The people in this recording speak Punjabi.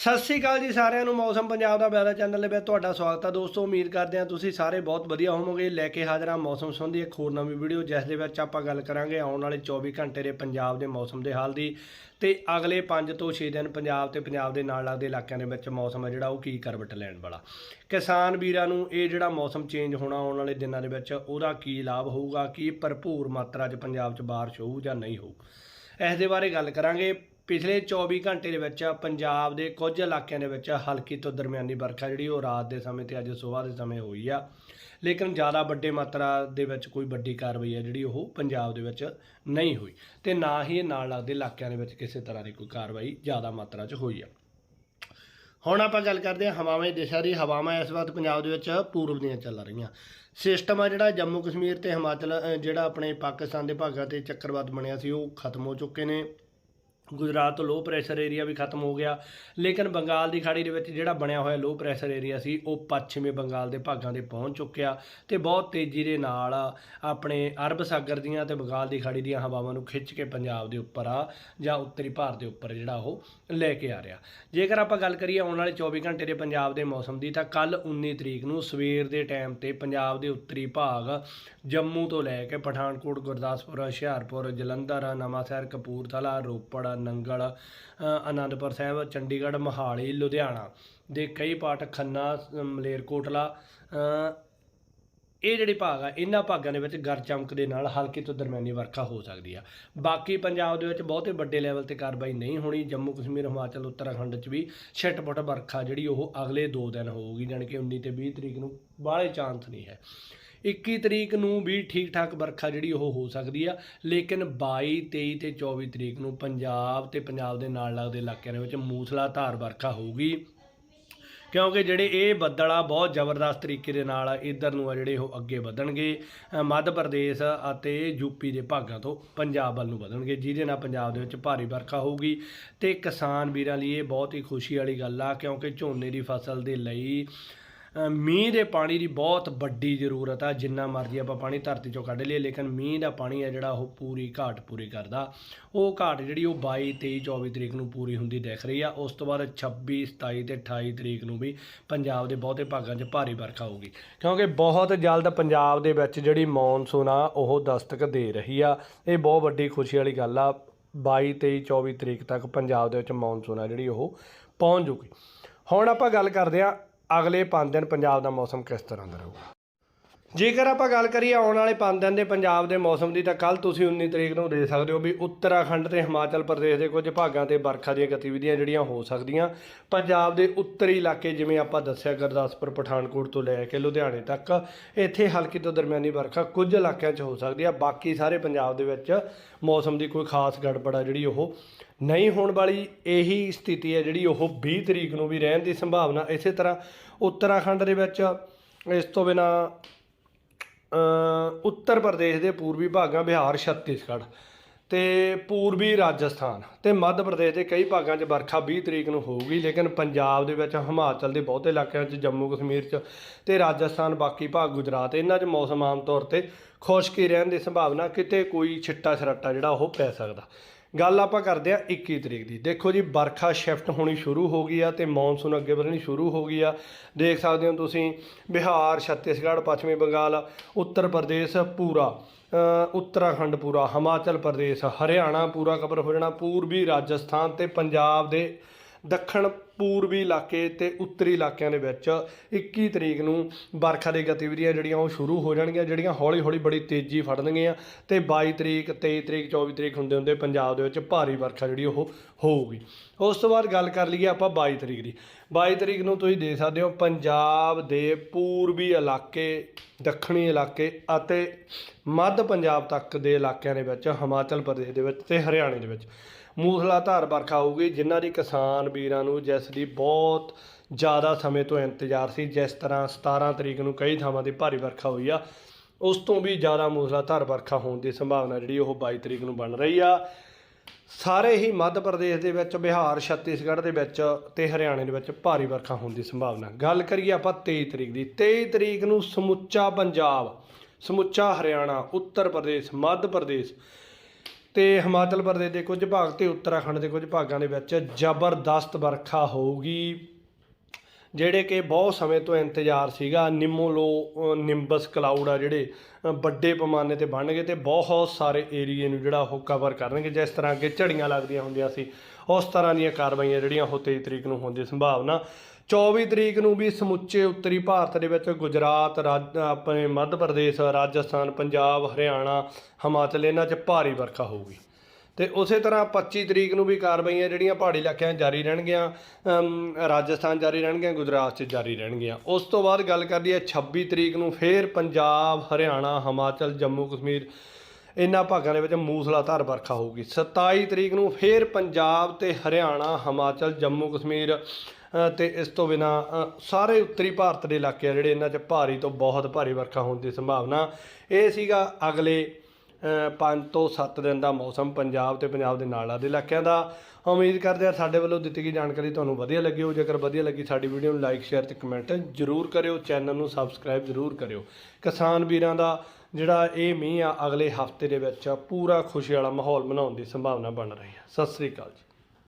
ਸਤਿ ਸ਼੍ਰੀ ਅਕਾਲ ਜੀ ਸਾਰਿਆਂ ਨੂੰ, ਮੌਸਮ ਪੰਜਾਬ ਦਾ ਵੈਦਰ ਚੈਨਲ ਦੇ ਵਿੱਚ ਤੁਹਾਡਾ ਸਵਾਗਤ ਹੈ। ਦੋਸਤੋ, ਉਮੀਦ ਕਰਦੇ ਹਾਂ ਤੁਸੀਂ ਸਾਰੇ ਬਹੁਤ ਵਧੀਆ ਹੋਵੋਗੇ। ਲੈ ਕੇ ਹਾਜ਼ਰ ਹਾਂ ਮੌਸਮ ਸੰਬੰਧੀ ਇੱਕ ਹੋਰ ਨਵੀਂ ਵੀਡੀਓ, ਜਿਸ ਦੇ ਵਿੱਚ ਆਪਾਂ ਗੱਲ ਕਰਾਂਗੇ ਆਉਣ ਵਾਲੇ 24 ਘੰਟੇ ਦੇ ਪੰਜਾਬ ਦੇ ਮੌਸਮ ਦੇ ਹਾਲ ਦੀ। ਤੇ ਅਗਲੇ 5 ਤੋਂ 6 ਦਿਨ ਪੰਜਾਬ ਤੇ ਪੰਜਾਬ ਦੇ ਨਾਲ ਲੱਗਦੇ ਇਲਾਕਿਆਂ ਦੇ ਵਿੱਚ ਮੌਸਮ ਹੈ ਜਿਹੜਾ, ਉਹ ਕੀ ਕਰਵਟ ਲੈਣ ਵਾਲਾ। ਕਿਸਾਨ ਵੀਰਾਂ ਨੂੰ ਇਹ ਜਿਹੜਾ ਮੌਸਮ ਚੇਂਜ ਹੋਣਾ ਆਉਣ ਵਾਲੇ ਦਿਨਾਂ ਦੇ ਵਿੱਚ, ਉਹਦਾ ਕੀ ਲਾਭ ਹੋਊਗਾ, ਕੀ ਭਰਪੂਰ ਮਾਤਰਾ 'ਚ ਪੰਜਾਬ 'ਚ ਬਾਰਿਸ਼ ਹੋਊ ਜਾਂ ਨਹੀਂ ਹੋਊ? ਇਸ ਦੇ ਬਾਰੇ ਗੱਲ ਕਰਾਂਗੇ। ਪਿਛਲੇ 24 ਘੰਟੇ ਦੇ ਵਿੱਚ ਪੰਜਾਬ ਦੇ ਕੁਝ ਇਲਾਕਿਆਂ ਦੇ ਵਿੱਚ ਹਲਕੀ ਤੋਂ ਦਰਮਿਆਨੀ ਵਰਖਾ ਜਿਹੜੀ ਉਹ ਰਾਤ ਦੇ ਸਮੇਂ ਤੇ ਅੱਜ ਸਵੇਰ ਦੇ ਸਮੇਂ ਹੋਈ ਆ। ਲੇਕਿਨ ਜ਼ਿਆਦਾ ਵੱਡੇ ਮਾਤਰਾ ਦੇ ਵਿੱਚ ਕੋਈ ਵੱਡੀ ਕਾਰਵਾਈ ਹੈ ਜਿਹੜੀ ਉਹ ਪੰਜਾਬ ਦੇ ਵਿੱਚ ਨਹੀਂ ਹੋਈ ਤੇ ਨਾ ਹੀ ਨਾਲ ਲੱਗਦੇ ਇਲਾਕਿਆਂ ਦੇ ਵਿੱਚ ਕਿਸੇ ਤਰ੍ਹਾਂ ਦੀ ਕੋਈ ਕਾਰਵਾਈ ਜ਼ਿਆਦਾ ਮਾਤਰਾ 'ਚ ਹੋਈ ਆ। ਹੁਣ ਆਪਾਂ ਗੱਲ ਕਰਦੇ ਹਾਂ ਹਵਾਵਾਂ ਦਿਸ਼ਾ ਦੀ। ਹਵਾਵਾਂ ਇਸ ਵਕਤ ਪੰਜਾਬ ਦੇ ਵਿੱਚ ਪੂਰਬ ਦੀਆਂ ਚੱਲ ਰਹੀਆਂ। ਸਿਸਟਮ ਆ ਜਿਹੜਾ ਜੰਮੂ ਕਸ਼ਮੀਰ ਤੇ ਹਿਮਾਚਲ ਜਿਹੜਾ ਆਪਣੇ ਪਾਕਿਸਤਾਨ ਦੇ ਭਾਗਾਂ ਤੇ ਚੱਕਰਵਾਤ ਬਣਿਆ ਸੀ, ਉਹ ਖਤਮ ਹੋ ਚੁੱਕੇ ਨੇ। ਗੁਜਰਾਤ ਤੋਂ ਲੋ ਪ੍ਰੈਸ਼ਰ ਏਰੀਆ ਵੀ ਖਤਮ ਹੋ ਗਿਆ। ਲੇਕਿਨ ਬੰਗਾਲ ਦੀ ਖਾੜੀ ਦੇ ਵਿੱਚ ਜਿਹੜਾ ਬਣਿਆ ਹੋਇਆ ਲੋ ਪ੍ਰੈਸ਼ਰ ਏਰੀਆ ਸੀ, ਉਹ ਪੱਛਮੀ ਬੰਗਾਲ ਦੇ ਭਾਗਾਂ ਤੇ ਪਹੁੰਚ ਚੁੱਕਿਆ ਤੇ ਬਹੁਤ ਤੇਜ਼ੀ ਦੇ ਨਾਲ ਆਪਣੇ ਅਰਬ ਸਾਗਰ ਦੀਆਂ ਤੇ ਬੰਗਾਲ ਦੀ ਖਾੜੀ ਦੀਆਂ ਹਵਾਵਾਂ ਨੂੰ ਖਿੱਚ ਕੇ ਪੰਜਾਬ ਦੇ ਉੱਪਰ ਆ ਜਾਂ ਉੱਤਰੀ ਭਾਰਤ ਦੇ ਉੱਪਰ ਜਿਹੜਾ ਉਹ ਲੈ ਕੇ ਆ ਰਿਹਾ। ਜੇਕਰ ਆਪਾਂ ਗੱਲ ਕਰੀਏ ਆਉਣ ਵਾਲੇ 24 ਘੰਟੇ ਦੇ ਪੰਜਾਬ ਦੇ ਮੌਸਮ ਦੀ, ਤਾਂ ਕੱਲ 19 ਤਰੀਕ ਨੂੰ ਸਵੇਰ ਦੇ ਟਾਈਮ ਤੇ ਪੰਜਾਬ ਦੇ ਉੱਤਰੀ ਭਾਗ ਜੰਮੂ ਤੋਂ ਲੈ ਕੇ ਪਠਾਨਕੋਟ, ਗੁਰਦਾਸਪੁਰ, ਹੁਸ਼ਿਆਰਪੁਰ, ਜਲੰਧਰ, ਨਵਾਂਸ਼ਹਿਰ, ਕਪੂਰਥਲਾ, ਰੋਪੜ ਨੰਗਲ ਅ, ਆਨੰਦਪੁਰ ਸਾਹਿਬ ਚੰਡੀਗੜ੍ਹ ਮੋਹਾਲੀ ਲੁਧਿਆਣਾ ਦੇ ਕਈ ਪਾਠ ਖੰਨਾ ਮਲੇਰਕੋਟਲਾ ਇਹ ਜਿਹੜੇ ਭਾਗ ਆ ਇਹਨਾਂ ਭਾਗਾਂ ਦੇ ਵਿੱਚ ਗਰ ਚਮਕ ਦੇ ਨਾਲ ਹਲਕੀ ਤੋਂ ਦਰਮਿਆਨੀ ਵਰਖਾ ਹੋ ਸਕਦੀ ਆ। ਬਾਕੀ ਪੰਜਾਬ ਦੇ ਵਿੱਚ ਬਹੁਤੇ ਵੱਡੇ ਲੈਵਲ ਤੇ ਕਾਰਵਾਈ ਨਹੀਂ ਹੋਣੀ ਜੰਮੂ ਕਸ਼ਮੀਰ ਹਿਮਾਚਲ ਉੱਤਰਾਖੰਡ 'ਚ ਵੀ ਛਿੱਟ-ਪੁੱਟ ਵਰਖਾ ਜਿਹੜੀ ਉਹ ਅਗਲੇ 2 ਦਿਨ ਹੋਊਗੀ ਜਾਣੀ ਕਿ 19 ਤੇ 20 ਤਰੀਕ ਨੂੰ ਬਾਹਲੇ ਚਾਂਸ ਨਹੀਂ ਹੈ। 21 ਤਰੀਕ ਨੂੰ ਵੀ ਠੀਕ ਠਾਕ ਵਰਖਾ ਜਿਹੜੀ ਉਹ ਹੋ ਸਕਦੀ ਆ, ਲੇਕਿਨ 22 23 ਤੇ 24 ਤਰੀਕ ਨੂੰ ਪੰਜਾਬ ਤੇ ਪੰਜਾਬ ਦੇ ਨਾਲ ਲੱਗਦੇ ਇਲਾਕਿਆਂ ਦੇ ਵਿੱਚ ਮੂਸਲਾਧਾਰ ਵਰਖਾ ਹੋਊਗੀ। ਕਿਉਂਕਿ ਜਿਹੜੇ ਇਹ ਬੱਦਲ ਆ, ਬਹੁਤ ਜ਼ਬਰਦਸਤ ਤਰੀਕੇ ਦੇ ਨਾਲ ਇਧਰ ਨੂੰ ਆ ਜਿਹੜੇ ਉਹ ਅੱਗੇ ਵਧਣਗੇ। ਮੱਧ ਪ੍ਰਦੇਸ਼ ਅਤੇ ਯੂਪੀ ਦੇ ਭਾਗਾਂ ਤੋਂ ਪੰਜਾਬ ਵੱਲ ਨੂੰ ਵਧਣਗੇ, ਜਿਹਦੇ ਨਾਲ ਪੰਜਾਬ ਦੇ ਵਿੱਚ ਭਾਰੀ ਵਰਖਾ ਹੋਊਗੀ। ਤੇ ਕਿਸਾਨ ਵੀਰਾਂ ਲਈ ਇਹ ਬਹੁਤ ਹੀ ਖੁਸ਼ੀ ਵਾਲੀ ਗੱਲ ਆ, ਕਿਉਂਕਿ ਝੋਨੇ ਦੀ ਫਸਲ ਦੇ ਲਈ ਮੀਂਹ ਦੇ ਪਾਣੀ ਦੀ ਬਹੁਤ ਵੱਡੀ ਜ਼ਰੂਰਤ ਆ, ਜਿੰਨਾ ਮਰਜ਼ੀ ਆਪਾਂ ਪਾਣੀ ਧਰਤੀ ਚੋਂ ਕੱਢ ਲਈਏ, ਲੇਕਿਨ ਮੀਂਹ ਦਾ ਪਾਣੀ ਆ ਜਿਹੜਾ ਉਹ ਪੂਰੀ ਘਾਟ ਪੂਰੀ ਕਰਦਾ। ਉਹ ਘਾਟ ਜਿਹੜੀ ਉਹ 22 23 24 ਤਰੀਕ ਨੂੰ ਪੂਰੀ ਹੁੰਦੀ ਦਿਖ ਰਹੀ ਆ। ਉਸ ਤੋਂ ਬਾਅਦ 26 27 ਤੇ 28 ਤਰੀਕ ਨੂੰ ਵੀ ਪੰਜਾਬ ਦੇ ਬਹੁਤੇ ਭਾਗਾਂ 'ਚ ਭਾਰੀ ਵਰਖਾ ਹੋਊਗੀ। ਕਿਉਂਕਿ ਬਹੁਤ ਜਲਦ ਪੰਜਾਬ ਦੇ ਵਿੱਚ ਜਿਹੜੀ ਮੌਨਸੂਨ ਆ, ਉਹ ਦਸਤਕ ਦੇ ਰਹੀ ਆ। ਇਹ ਬਹੁਤ ਵੱਡੀ ਖੁਸ਼ੀ ਵਾਲੀ ਗੱਲ ਆ 22 23 24 ਤਰੀਕ ਤੱਕ ਪੰਜਾਬ ਦੇ ਵਿੱਚ ਮੌਨਸੂਨ ਆ ਜਿਹੜੀ ਉਹ ਪਹੁੰਚ ਜੂਗੀ। ਹੁਣ ਆਪਾਂ ਗੱਲ ਕਰਦੇ ਆ ਅਗਲੇ 5 ਦਿਨ ਪੰਜਾਬ ਦਾ ਮੌਸਮ ਕਿਸ ਤਰ੍ਹਾਂ ਦਾ ਰਹੂਗਾ? ਜੇਕਰ ਆਪਾਂ ਗੱਲ ਕਰੀਏ ਆਉਣ ਵਾਲੇ 5 ਦਿਨ ਦੇ ਪੰਜਾਬ ਦੇ ਮੌਸਮ ਦੀ, ਤਾਂ ਕੱਲ ਤੁਸੀਂ 19 ਤਰੀਕ ਨੂੰ ਦੇ ਸਕਦੇ ਹੋ ਵੀ ਉੱਤਰਾਖੰਡ ਤੇ ਹਿਮਾਚਲ ਪ੍ਰਦੇਸ਼ ਦੇ ਕੁਝ ਭਾਗਾਂ ਤੇ ਵਰਖਾ ਦੀਆਂ ਗਤੀਵਿਧੀਆਂ ਜਿਹੜੀਆਂ ਹੋ ਸਕਦੀਆਂ। ਪੰਜਾਬ ਦੇ ਉੱਤਰੀ ਇਲਾਕੇ, ਜਿਵੇਂ ਆਪਾਂ ਦੱਸਿਆ, ਗੁਰਦਾਸਪੁਰ, ਪਠਾਨਕੋਟ ਤੋਂ ਲੈ ਕੇ ਲੁਧਿਆਣੇ ਤੱਕ, ਇੱਥੇ ਹਲਕੀ ਤੋਂ ਦਰਮਿਆਨੀ ਵਰਖਾ ਕੁਝ ਇਲਾਕਿਆਂ 'ਚ ਹੋ ਸਕਦੀ ਆ। ਬਾਕੀ ਸਾਰੇ ਪੰਜਾਬ ਦੇ ਵਿੱਚ ਮੌਸਮ ਦੀ ਕੋਈ ਖਾਸ ਗੜਬੜ ਆ ਜਿਹੜੀ ਉਹ ਨਹੀਂ ਹੋਣ ਵਾਲੀ। ਇਹੀ ਸਥਿਤੀ ਹੈ ਜਿਹੜੀ ਉਹ 20 ਤਰੀਕ ਨੂੰ ਵੀ ਰਹਿਣ ਦੀ ਸੰਭਾਵਨਾ। ਇਸੇ ਤਰ੍ਹਾਂ ਉੱਤਰਾਖੰਡ ਦੇ ਵਿੱਚ ਇਸ ਤੋਂ ਬਿਨਾ ਉੱਤਰ ਪ੍ਰਦੇਸ਼ ਦੇ ਪੂਰਬੀ ਭਾਗਾਂ ਬਿਹਾਰ, ਛੱਤੀਸਗੜ੍ਹ ਤੇ ਪੂਰਬੀ ਰਾਜਸਥਾਨ ਤੇ ਮੱਧ ਪ੍ਰਦੇਸ਼ ਦੇ ਕਈ ਭਾਗਾਂ 'ਚ ਵਰਖਾ 20 ਤਰੀਕ ਨੂੰ ਹੋਊਗੀ, ਲੇਕਿਨ ਪੰਜਾਬ ਦੇ ਵਿੱਚ, ਹਿਮਾਚਲ ਦੇ ਬਹੁਤੇ ਇਲਾਕਿਆਂ 'ਚ, ਜੰਮੂ ਕਸ਼ਮੀਰ 'ਚ ਤੇ ਰਾਜਸਥਾਨ, ਬਾਕੀ ਭਾਗ ਗੁਜਰਾਤ, ਇਹਨਾਂ 'ਚ ਮੌਸਮ ਆਮ ਤੌਰ ਤੇ ਖੁਸ਼ਕੀ ਰਹਿਣ ਦੀ ਸੰਭਾਵਨਾ, ਕਿਤੇ ਕੋਈ ਛਿੱਟਾ ਛਰਾਟਾ ਜਿਹੜਾ ਉਹ ਪੈ ਸਕਦਾ। ਗੱਲ ਆਪਾਂ ਕਰਦੇ ਆ 21 ਤਰੀਕ ਦੀ। ਦੇਖੋ ਜੀ, ਵਰਖਾ ਸ਼ਿਫਟ ਹੋਣੀ ਸ਼ੁਰੂ ਹੋ ਗਈ ਆ ਤੇ ਮੌਨਸੂਨ ਅੱਗੇ ਵਧਣੀ ਸ਼ੁਰੂ ਹੋ ਗਈ ਆ। ਦੇਖ ਸਕਦੇ ਹੋ ਤੁਸੀਂ, ਬਿਹਾਰ, ਛੱਤੀਸਗੜ੍ਹ, ਪੱਛਮੀ ਬੰਗਾਲ, ਉੱਤਰ ਪ੍ਰਦੇਸ਼ ਪੂਰਾ ਉੱਤਰਾਖੰਡ ਪੂਰਾ, ਹਿਮਾਚਲ ਪ੍ਰਦੇਸ਼, ਹਰਿਆਣਾ ਪੂਰਾ ਕਵਰ ਹੋ ਜਾਣਾ, ਪੂਰਬੀ ਰਾਜਸਥਾਨ ਤੇ ਪੰਜਾਬ ਦੇ ਦੱਖਣ ਪੂਰਬੀ ਇਲਾਕੇ ਤੇ ਉੱਤਰੀ ਇਲਾਕਿਆਂ ਦੇ ਵਿੱਚ 21 ਤਰੀਕ ਨੂੰ ਵਰਖਾ ਦੀ ਗਤੀਵਿਧੀਆਂ ਜਿਹੜੀਆਂ ਉਹ ਸ਼ੁਰੂ ਹੋ ਜਾਣਗੀਆਂ, ਜਿਹੜੀਆਂ ਹੌਲੀ ਹੌਲੀ ਬੜੀ ਤੇਜ਼ੀ ਫੜਨਗੀਆਂ ਤੇ 22 ਤਰੀਕ 23 ਤਰੀਕ 24 ਤਰੀਕ ਹੁੰਦੇ ਹੁੰਦੇ ਪੰਜਾਬ ਦੇ ਵਿੱਚ ਭਾਰੀ ਵਰਖਾ ਜਿਹੜੀ ਉਹ ਹੋਊਗੀ। ਉਸ ਤੋਂ ਬਾਅਦ ਗੱਲ ਕਰ ਲਈਏ ਆਪਾਂ 22 ਤਰੀਕ ਦੀ। 22 ਤਰੀਕ ਨੂੰ ਤੁਸੀਂ ਦੇਖ ਸਕਦੇ ਹੋ ਪੰਜਾਬ ਦੇ ਪੂਰਬੀ ਇਲਾਕੇ, ਦੱਖਣੀ ਇਲਾਕੇ ਅਤੇ ਮੱਧ ਪੰਜਾਬ ਤੱਕ ਦੇ ਇਲਾਕਿਆਂ ਦੇ ਵਿੱਚ, ਹਿਮਾਚਲ ਪ੍ਰਦੇਸ਼ ਦੇ ਵਿੱਚ ਤੇ ਹਰਿਆਣੇ ਦੇ ਵਿੱਚ। ਮੂਸਲਾਧਾਰ ਵਰਖਾ ਹੋਊਗੀ, ਜਿਨ੍ਹਾਂ ਦੀ ਕਿਸਾਨ ਵੀਰਾਂ ਨੂੰ ਜਿਸ ਦੀ ਬਹੁਤ ਜ਼ਿਆਦਾ ਸਮੇਂ ਤੋਂ ਇੰਤਜ਼ਾਰ ਸੀ, ਜਿਸ ਤਰ੍ਹਾਂ 17 ਤਰੀਕ ਨੂੰ ਕਈ ਥਾਵਾਂ ਤੇ ਭਾਰੀ ਵਰਖਾ ਹੋਈ ਆ, ਉਸ ਤੋਂ ਵੀ ਜ਼ਿਆਦਾ ਮੂਸਲਾਧਾਰ ਵਰਖਾ ਹੋਣ ਦੀ ਸੰਭਾਵਨਾ ਜਿਹੜੀ ਉਹ 22 ਤਰੀਕ ਨੂੰ ਬਣ ਰਹੀ ਆ। ਸਾਰੇ ਹੀ ਮੱਧ ਪ੍ਰਦੇਸ਼ ਦੇ ਵਿੱਚ, ਬਿਹਾਰ, ਛੱਤੀਸਗੜ੍ਹ ਦੇ ਵਿੱਚ ਤੇ ਹਰਿਆਣੇ ਦੇ ਵਿੱਚ ਭਾਰੀ ਵਰਖਾ ਹੋਣ ਦੀ ਸੰਭਾਵਨਾ। ਗੱਲ ਕਰੀਏ ਆਪਾਂ 23 ਤਰੀਕ ਦੀ 23 ਤਰੀਕ ਨੂੰ ਸਮੁੱਚਾ ਪੰਜਾਬ, ਸਮੁੱਚਾ ਹਰਿਆਣਾ, ਉੱਤਰ ਪ੍ਰਦੇਸ਼, ਮੱਧ ਪ੍ਰਦੇਸ਼ ਤੇ ਹਿਮਾਚਲ ਪ੍ਰਦੇਸ਼ ਦੇ ਕੁਝ ਭਾਗ ਤੇ ਉੱਤਰਾਖੰਡ ਦੇ ਕੁਝ ਭਾਗਾਂ ਦੇ ਵਿੱਚ ਜ਼ਬਰਦਸਤ ਵਰਖਾ ਹੋਊਗੀ। ਜਿਹੜੇ ਕਿ ਬਹੁਤ ਸਮੇਂ ਤੋਂ ਇੰਤਜ਼ਾਰ ਸੀਗਾ। ਨਿਮੋਲੋ ਨਿੰਬਸ ਕਲਾਊਡ ਆ ਜਿਹੜੇ ਵੱਡੇ ਪੈਮਾਨੇ ਤੇ ਬਣਨਗੇ ਤੇ ਬਹੁਤ ਸਾਰੇ ਏਰੀਏ ਨੂੰ ਜਿਹੜਾ ਉਹ ਕਵਰ ਕਰਨਗੇ। ਜਿਸ ਤਰ੍ਹਾਂ ਕਿ ਝੜੀਆਂ ਲੱਗਦੀਆਂ ਹੁੰਦੀਆਂ ਸੀ, ਉਸ ਤਰ੍ਹਾਂ ਦੀਆਂ ਕਾਰਵਾਈਆਂ ਜਿਹੜੀਆਂ ਉਹ 23 ਤਰੀਕ ਨੂੰ ਹੋਣ ਦੀ ਸੰਭਾਵਨਾ। 24 ਤਰੀਕ ਨੂੰ ਵੀ ਸਮੁੱਚੇ ਉੱਤਰੀ ਭਾਰਤ ਦੇ ਵਿੱਚ ਗੁਜਰਾਤ, ਰਾਜ, ਆਪਣੇ ਮੱਧ ਪ੍ਰਦੇਸ਼, ਰਾਜਸਥਾਨ, ਪੰਜਾਬ, ਹਰਿਆਣਾ, ਹਿਮਾਚਲ, ਇਹਨਾਂ 'ਚ ਭਾਰੀ ਵਰਖਾ ਹੋਊਗੀ। ਤੇ ਉਸੇ ਤਰ੍ਹਾਂ 25 ਤਰੀਕ ਨੂੰ ਵੀ ਕਾਰਵਾਈਆਂ ਜਿਹੜੀਆਂ ਪਹਾੜੀ ਇਲਾਕਿਆਂ 'ਚ ਜਾਰੀ ਰਹਿਣਗੀਆਂ ਰਾਜਸਥਾਨ ਜਾਰੀ ਰਹਿਣਗੀਆਂ ਗੁਜਰਾਤ 'ਚ ਜਾਰੀ ਰਹਿਣਗੀਆਂ। ਉਸ ਤੋਂ ਬਾਅਦ ਗੱਲ ਕਰਦੀ ਹੈ 26 ਤਰੀਕ ਨੂੰ ਫੇਰ ਪੰਜਾਬ ਹਰਿਆਣਾ ਹਿਮਾਚਲ ਜੰਮੂ ਕਸ਼ਮੀਰ ਇਹਨਾਂ ਭਾਗਾਂ ਦੇ ਵਿੱਚ ਮੂਸਲਾਧਾਰ ਵਰਖਾ ਹੋਊਗੀ। 27 ਤਰੀਕ ਨੂੰ ਫੇਰ ਪੰਜਾਬ ਤੇ ਹਰਿਆਣਾ ਹਿਮਾਚਲ ਜੰਮੂ ਕਸ਼ਮੀਰ ਅ, ਤੇ ਇਸ ਤੋਂ ਬਿਨਾ ਸਾਰੇ ਉੱਤਰੀ ਭਾਰਤ ਦੇ ਇਲਾਕੇ ਆ ਜਿਹੜੇ ਇਹਨਾਂ 'ਚ ਭਾਰੀ ਤੋਂ ਬਹੁਤ ਭਾਰੀ ਵਰਖਾ ਹੋਣ ਦੀ ਸੰਭਾਵਨਾ। ਇਹ ਸੀਗਾ ਅਗਲੇ 5 ਤੋਂ 7 ਦਿਨ ਦਾ ਮੌਸਮ ਪੰਜਾਬ ਤੇ ਪੰਜਾਬ ਦੇ ਨਾਲ ਦੇ ਇਲਾਕਿਆਂ ਦਾ। ਉਮੀਦ ਕਰਦੇ ਆ ਸਾਡੇ ਵੱਲੋਂ ਦਿੱਤੀ ਗਈ ਜਾਣਕਾਰੀ ਤੁਹਾਨੂੰ ਵਧੀਆ ਲੱਗੀ ਹੋ ਜੇਕਰ ਵਧੀਆ ਲੱਗੀ ਸਾਡੀ ਵੀਡੀਓ ਨੂੰ ਲਾਈਕ ਸ਼ੇਅਰ ਤੇ ਕਮੈਂਟ ਜ਼ਰੂਰ ਕਰਿਓ। ਚੈਨਲ ਨੂੰ ਸਬਸਕ੍ਰਾਈਬ ਜ਼ਰੂਰ ਕਰਿਓ। ਕਿਸਾਨ ਵੀਰਾਂ ਦਾ ਜਿਹੜਾ ਇਹ ਮੀਂਹ ਆ, ਅਗਲੇ ਹਫ਼ਤੇ ਦੇ ਵਿੱਚ ਪੂਰਾ ਖੁਸ਼ੀ ਵਾਲਾ ਮਾਹੌਲ ਬਣਾਉਣ ਦੀ ਸੰਭਾਵਨਾ ਬਣ ਰਹੀ ਹੈ। ਸਤਿ ਸ੍ਰੀ ਅਕਾਲ ਜੀ।